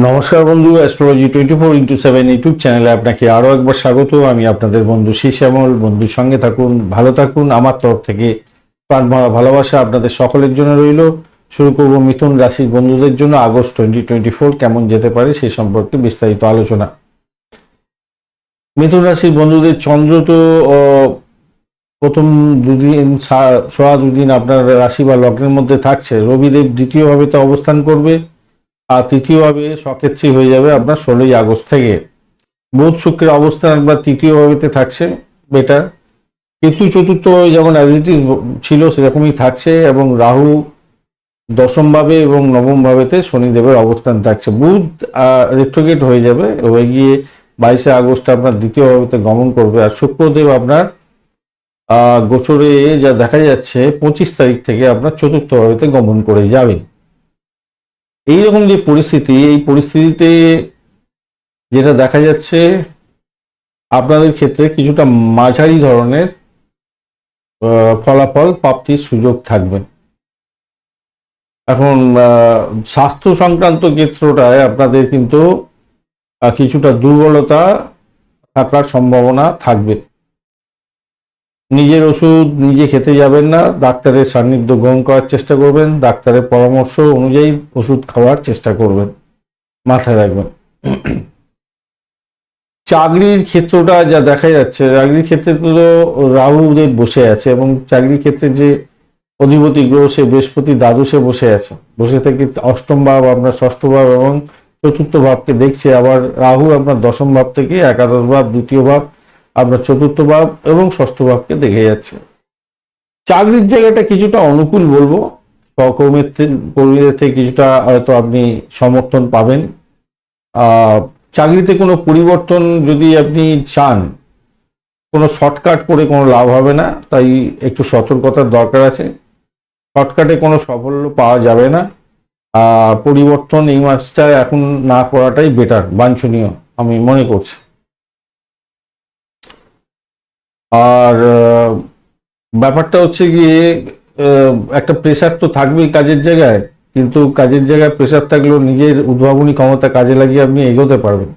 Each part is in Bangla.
নমস্কার বন্ধু astrology twenty four into seven YouTube চ্যানেলে আপনাকে আরও একবার স্বাগত। আমি আপনাদের বন্ধু শ্যামল বন্ধুর সঙ্গে থাকুন, ভালো থাকুন। আমার তরফ থেকে প্রাণ ভরা ভালোবাসা আপনাদের সকলের জন্য রইল। শুরু করব মিথুন রাশির বন্ধুদের জন্য আগস্ট টোয়েন্টি টোয়েন্টি ফোর কেমন যেতে পারে সেই সম্পর্কে বিস্তারিত আলোচনা। মিথুন রাশির বন্ধুদের চন্দ্র তো প্রথম দুদিন সা- সোয়া দুদিন আপনার রাশি বা লগ্নের মধ্যে থাকছে। রবিদেব দ্বিতীয়ভাবে তো অবস্থান করবে। আর তৃতীয়ভাবে সক্ষেত্রী হয়ে যাবে আপনার ষোলোই আগস্ট থেকে। বুধ শুক্রের অবস্থান একবার তৃতীয়ভাবেতে থাকছে বেটার কেতু চতুর্থ যেমন অ্যাজ ছিল, সেরকমই থাকছে এবং রাহু দশমভাবে এবং নবমভাবেতে শনিদেবের অবস্থান থাকছে। বুধ রেট্রোগেট হয়ে যাবে, হয়ে গিয়ে বাইশে আগস্ট আপনার দ্বিতীয়ভাবেতে গমন করবে। আর শুক্রদেব আপনার গোচরে যা দেখা যাচ্ছে, পঁচিশ তারিখ থেকে আপনার চতুর্থভাবেতে গমন করে যাবে এইরকম যে পরিস্থিতি, এই পরিস্থিতিতে যেটা দেখা যাচ্ছে, আপনাদের ক্ষেত্রে কিছুটা মাঝারি ধরনের ফলাফল প্রাপ্তির সুযোগ থাকবে। এখন স্বাস্থ্য সংক্রান্ত ক্ষেত্রটায় আপনাদের কিন্তু কিছুটা দুর্বলতা থাকার সম্ভাবনা থাকবে। নিজের ওষুধ নিজে খেতে যাবেন না, ডাক্তারের সান্নিধ্য গ্রহণ করার চেষ্টা করবেন, ডাক্তারের পরামর্শ অনুযায়ী ওষুধ খাওয়ার চেষ্টা করবেন। মাথায় রাখবেন। চাকরির ক্ষেত্রটা যা দেখা যাচ্ছে, চাকরির ক্ষেত্রে তো রাহুদেব বসে আছে এবং চাকরির ক্ষেত্রে যে অধিপতি গ্রহ, সে বৃহস্পতি দ্বাদশে বসে আছে। বসে থেকে অষ্টম ভাব আপনার ষষ্ঠ ভাব এবং চতুর্থ ভাবকে দেখছে। আবার রাহু আপনার দশম ভাব থেকে একাদশ ভাব, দ্বিতীয় ভাব আপনার চতুর্থ ভাব এবং ষষ্ঠ ভাবকে দেখে যাচ্ছে। চাকরির জায়গাটা কিছুটা অনুকূল বলব। সহকর্মীর কর্মীদের থেকে কিছুটা হয়তো আপনি সমর্থন পাবেন। চাকরিতে কোনো পরিবর্তন যদি আপনি চান, কোনো শর্টকাট করে কোনো লাভ হবে না, তাই একটু সতর্কতার দরকার আছে। শর্টকাটে কোনো সাফল্য পাওয়া যাবে না। পরিবর্তন এই মাসটা এখন না করাটাই বেটার বাঞ্ছনীয়, আমি মনে করছি। আর ব্যাপারটা হচ্ছে গিয়ে একটা প্রেশার তো থাকবেই কাজের জায়গায়, কিন্তু কাজের জায়গায় প্রেশার থাকলেও নিজের উদ্ভাবনী ক্ষমতা কাজে লাগিয়ে আপনি এগোতে পারবেন।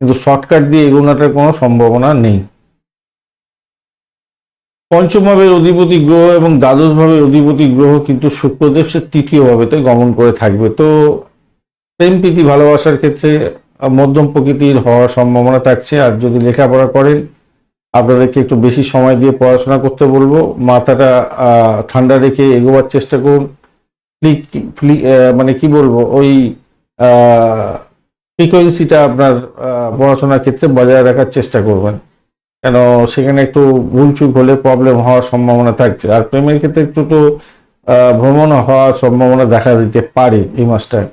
কিন্তু শর্টকাট দিয়ে এগোনোটার কোনো সম্ভাবনা নেই। পঞ্চম ভাবের অধিপতি গ্রহ এবং দ্বাদশ ভাবের অধিপতি গ্রহ কিন্তু শুক্রদেব সে ভাবেতে গমন করে থাকবে। তো, প্রেম, প্রীতি, ভালোবাসার ক্ষেত্রে, মধ্যম প্রকৃতির হওয়ার সম্ভাবনা থাকছে। আর যদি লেখাপড়া করেন আপনাদেরকে একটু বেশি সময় দিয়ে পড়াশোনা করতে বলব। মাথাটা ঠান্ডা রেখে এগোবার চেষ্টা করুন। মানে কি বলব, ওই ফ্রিকোয়েন্সিটা আপনার পড়াশোনার ক্ষেত্রে বজায় রাখার চেষ্টা করবেন। কেন, সেখানে একটু ভুলচুক হলে প্রবলেম হওয়ার সম্ভাবনা থাকছে। আর প্রেমের ক্ষেত্রে একটু তো ভ্রমণ হওয়ার সম্ভাবনা দেখা দিতে পারে এই মাসটায়।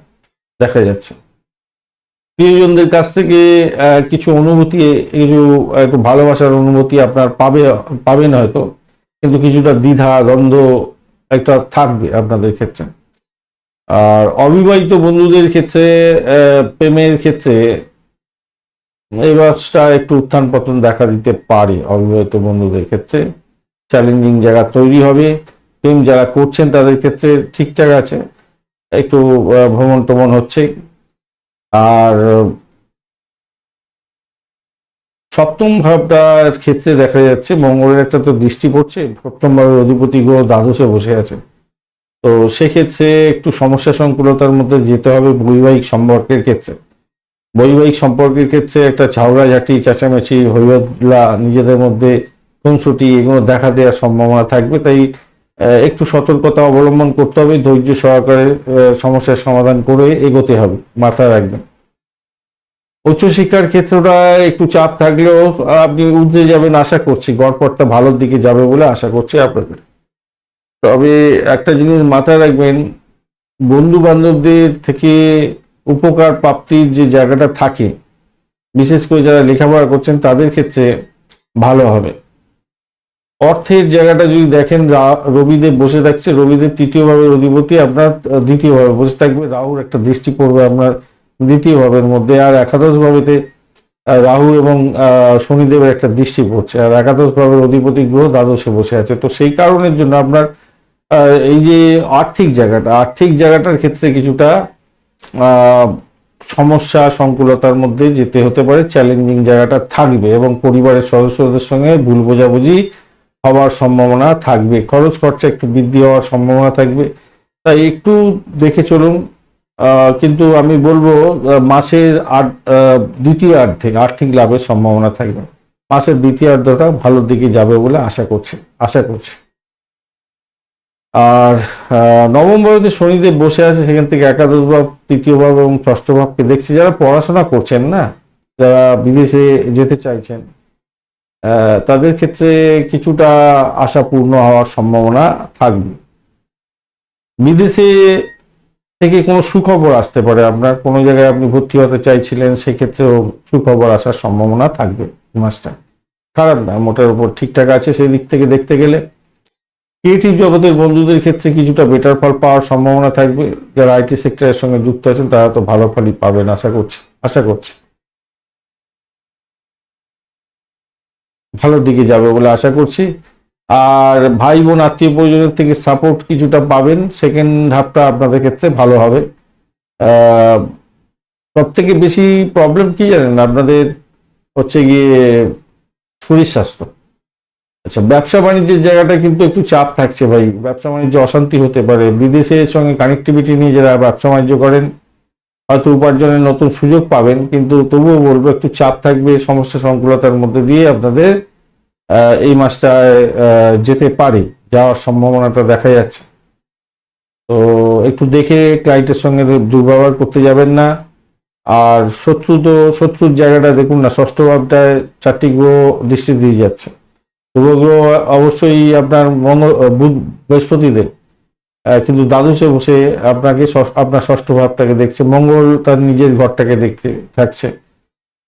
দেখা যাচ্ছে। প্রিয়জনদের কাছ থেকে কিছু অনুভূতি, কিছু একটু ভালোবাসার অনুভূতি আপনার পাবে, পাবেন হয়তো, কিন্তু কিছুটা দ্বিধা, দ্বন্দ্ব একটা থাকবে আপনাদের ক্ষেত্রে। আর অবিবাহিত বন্ধুদের ক্ষেত্রে প্রেমের ক্ষেত্রে, এই মাসটা একটু উত্থান পতন দেখা দিতে পারে অবিবাহিত বন্ধুদের ক্ষেত্রে। চ্যালেঞ্জিং জায়গা তৈরি হবে, প্রেম যারা করছেন তাদের ক্ষেত্রে ঠিকঠাক আছে, একটু ভ্রমণ টমন হচ্ছে। আর সপ্তম ভাবটার ক্ষেত্রে দেখা যাচ্ছে, মঙ্গলের একটা তো দৃষ্টি পড়ছে, সপ্তম ভাবের অধিপতি গ্রহ দ্বাদশে বসে আছে। তো সেক্ষেত্রে একটু সমস্যা সংকুলতার মধ্যে যেতে হবে বৈবাহিক সম্পর্কের ক্ষেত্রে। বৈবাহিক সম্পর্কের ক্ষেত্রে একটা ঝগড়াঝাটি চেঁচামেচি হইহল্লা নিজেদের মধ্যে খুনসুটি, এগুলো দেখা দেওয়ার সম্ভাবনা থাকবে। তাই একটু সতর্কতা অবলম্বন করতে হবে, ধৈর্য সহকারে সমস্যার সমাধান করে এগোতে হবে মাথায় রাখবেন। উচ্চশিক্ষার ক্ষেত্রটা একটু চাপ থাকলেও আপনি উঠে যাবেন আশা করছি, গড়পড়টা ভালোর দিকে যাবে বলে আশা করছি আপনাদের। তবে একটা জিনিস মাথায় রাখবেন বন্ধু বান্ধবদের থেকে উপকার প্রাপ্তির যে জায়গাটা থাকে, বিশেষ করে যারা লেখাপড়া করছেন তাদের ক্ষেত্রে ভালো হবে। অর্থের জায়গাটা যদি দেখেন রবিদেব বসে থাকছে। রবিদেব তৃতীয়ভাবে অধিপতি, আপনার দ্বিতীয়ভাবে বসে থাকবে। রাহুর একটা দৃষ্টি পড়বে আপনার দ্বিতীয় ভাবের মধ্যে। আর একাদশ ভাবেতে রাহু এবং শনিদেবের একটা দৃষ্টি পড়ছে। আর একাদশ ভাবের অধিপতি গ্রহ দ্বাদশে বসে আছে। তো সেই কারণের জন্য আপনার এই যে আর্থিক জায়গাটা, আর্থিক জায়গাটার ক্ষেত্রে কিছুটা সমস্যা, সংকুলতার মধ্যে যেতে হতে পারে। চ্যালেঞ্জিং জায়গাটা থাকবে এবং পরিবারের সদস্যদের সঙ্গে ভুল বোঝাবুঝি হওয়ার সম্ভাবনা থাকবে। খরচ খরচা একটু বৃদ্ধি হওয়ার সম্ভাবনা থাকবে। তাই একটু দেখে চলুন। কিন্তু আমি বলব মাসের আট দ্বিতীয়ার্ধে আর্থিক লাভের সম্ভাবনা থাকবে। মাসের দ্বিতীয়ার্ধটা ভালোর দিকে যাবে বলে আশা করছে আশা করছে। আর আহ, নবম ভারতে শনিদেব বসে আছে সেখান থেকে একাদশ ভাব তৃতীয় ভাব এবং ষষ্ঠ ভাবকে দেখছি। যারা পড়াশোনা করছেন না যারা বিদেশে যেতে চাইছেন তাদের ক্ষেত্রে কিছুটা আশাপূর্ণ হওয়ার সম্ভাবনা থাকবে। বিদেশে থেকে কোনো সুখবর আসতে পারে। আপনার কোনো জায়গায় আপনি ভর্তি হতে চাইছিলেন, সেক্ষেত্রেও সুখবর আসার সম্ভাবনা থাকবে মাসটা। খারাপ না, মোটের উপর ঠিকঠাক আছে সেই দিক থেকে দেখতে গেলে। ক্রিয়েটিভ জগতের বন্ধুদের ক্ষেত্রে কিছুটা বেটার ফল পাওয়ার সম্ভাবনা থাকবে। যারা আইটি সেক্টরের সঙ্গে যুক্ত আছেন, তারা তো ভালো ফলই পাবেন, আশা করছি আশা করছি। ভালোর দিকে যাবে বলে আশা করছি। আর ভাই বোন, আত্মীয় পরিজনের থেকে সাপোর্ট কিছুটা পাবেন। সেকেন্ড হাফটা আপনাদের ক্ষেত্রে ভালো হবে। সব থেকে বেশি প্রবলেম কি জানেন? আপনাদের হচ্ছে গিয়ে শরীর স্বাস্থ্য। আচ্ছা ব্যবসা বাণিজ্যের জায়গাটা কিন্তু একটু চাপ থাকছে ভাই। ব্যবসা বাণিজ্য অশান্তি হতে পারে। বিদেশের সঙ্গে কানেক্টিভিটি নিয়ে যারা ব্যবসা বাণিজ্য করেন হয়তো উপার্জনের নতুন সুযোগ পাবেন, কিন্তু তবুও বলব একটু চাপ থাকবে সমস্যা সংকুলতার মধ্যে দিয়ে আপনাদের এই মাসটায় যেতে পারে, যাওয়ার সম্ভাবনাটা দেখা যাচ্ছে। তো একটু দেখে ক্লায়েন্টের সঙ্গে দুর্ব্যবহার করতে যাবেন না। আর শত্রু তো, শত্রুর জায়গাটা দেখুন না, ষষ্ঠ ভাবটায় চারটি গ্রহ দৃষ্টি দিয়ে যাচ্ছে। গ্রহ অবশ্যই আপনার মঙ্গল বৃহস্পতিদের কিন্তু দ্বাদশে বসে আপনাকে আপনার ষষ্ঠ ভাবটাকে দেখছে, মঙ্গল তার নিজের ঘরটাকে দেখতে থাকছে,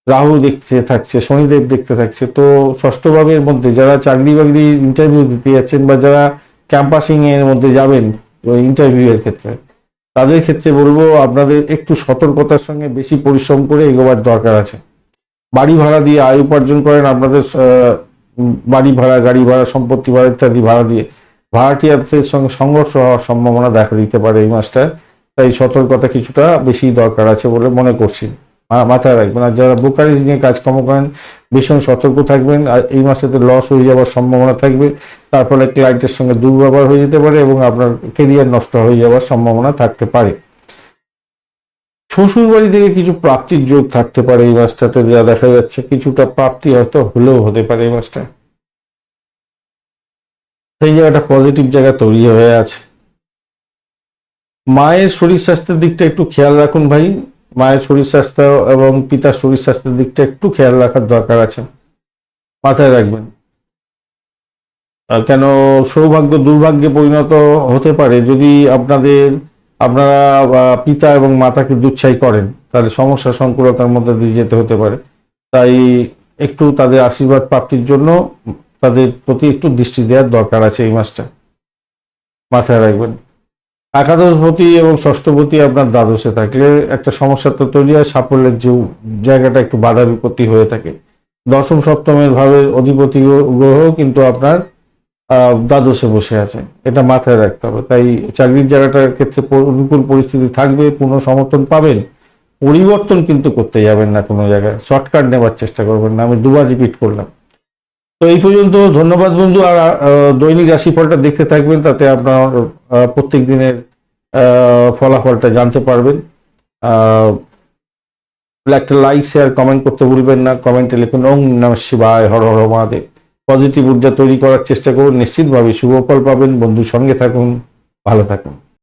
রাহু দেখতে থাকছে, শনিদেব দেখতে থাকছে। তো ষষ্ঠ ভাবের মধ্যে যারা চাকরি বাকরি ইন্টারভিউ দিতে যাচ্ছেন বা যারা ক্যাম্পাসিং এর মধ্যে যাবেন, ওই ইন্টারভিউ এর ক্ষেত্রে, তাদের ক্ষেত্রে বলব আপনাদের একটু সতর্কতার সঙ্গে বেশি পরিশ্রম করে এগোবার দরকার আছে। বাড়ি ভাড়া দিয়ে আয় উপার্জন করেন আপনাদের বাড়ি ভাড়া, গাড়ি ভাড়া, সম্পত্তি ভাড়া ইত্যাদি ভাড়া দিয়ে। ভাড়াটিয়াদের সঙ্গে সংঘর্ষ হওয়ার সম্ভাবনা দেখা দিতে পারে এই মাসটায়। তাই সতর্কতা কিছুটা বেশি দরকার আছে বলে মনে করছি। মাথায় রাখবেন। আর যারা ব্রোকারেজ নিয়ে কাজকর্ম করেন, ভীষণ সতর্ক থাকবেন। আর এই মাসেতে লস হয়ে যাওয়ার সম্ভাবনা থাকবে। তার ফলে ক্লায়েন্টের সঙ্গে দুর্ব্যবহার হয়ে যেতে পারে এবং আপনার কেরিয়ার নষ্ট হয়ে যাওয়ার সম্ভাবনা থাকতে পারে। শ্বশুর বাড়ি থেকে কিছু প্রাপ্তির যোগ থাকতে পারে এই মাসটাতে, যা দেখা যাচ্ছে কিছুটা প্রাপ্তি হয়তো হলেও হতে পারে এই মাসটা সেই জায়গাটা পজিটিভ জায়গা তৈরি হয়ে আছে। মায়ের শরীর স্বাস্থ্যের দিকটা একটু খেয়াল রাখুন ভাই। মায়ের শরীর স্বাস্থ্য এবং পিতার শরীর স্বাস্থ্যের দিকটা একটু খেয়াল রাখার দরকার আছে। মাথায় রাখবেন। কেন সৌভাগ্য, দুর্ভাগ্যে পরিণত হতে পারে যদি আপনাদের, আপনারা পিতা এবং মাতাকে দুচ্ছাই করেন, তাহলে সমস্যা সংকুলতার মধ্যে দিয়ে যেতে হতে পারে। তাই একটু তাদের আশীর্বাদ প্রাপ্তির জন্য তাদের প্রতি একটু দৃষ্টি দেওয়ার দরকার আছে এই মাসটা। মাথায় রাখবেন। একাদশপতি এবং ষষ্ঠপতি আপনার দ্বাদশে থাকলে একটা সমস্যা তো তৈরি হয়, সাফল্যের যে জায়গাটা একটু বাধা বিপত্তি হয়ে থাকে। দশম, সপ্তমের ভাবে অধিপতি গ্রহ কিন্তু আপনার দ্বাদশে বসে আছে এটা মাথায় রাখতে হবে। তাই চাকরির জায়গাটার ক্ষেত্রে অনুকূল পরিস্থিতি থাকবে পূর্ণ সমর্থন পাবেন। পরিবর্তন কিন্তু করতে যাবেন না কোনো জায়গায়। শর্টকাট নেবার চেষ্টা করবেন না। আমি দুবার রিপিট করলাম। তো এই পর্যন্ত ধন্যবাদ বন্ধু, আর দৈনিক রাশিফলটা দেখতে থাকবেন, তাতে আপনার প্রত্যেক দিনের ফলাফলটা জানতে পারবেন। একটা লাইক শেয়ার কমেন্ট করতে ভুলবেন না। কমেন্টে লিখুন ওম নম শিবায়, হর হর মহাদেব। পজিটিভ ঊর্জা তৈরি করার চেষ্টা করুন। নিশ্চিতভাবে শুভ ফল পাবেন। বন্ধুর সঙ্গে থাকুন, ভালো থাকুন।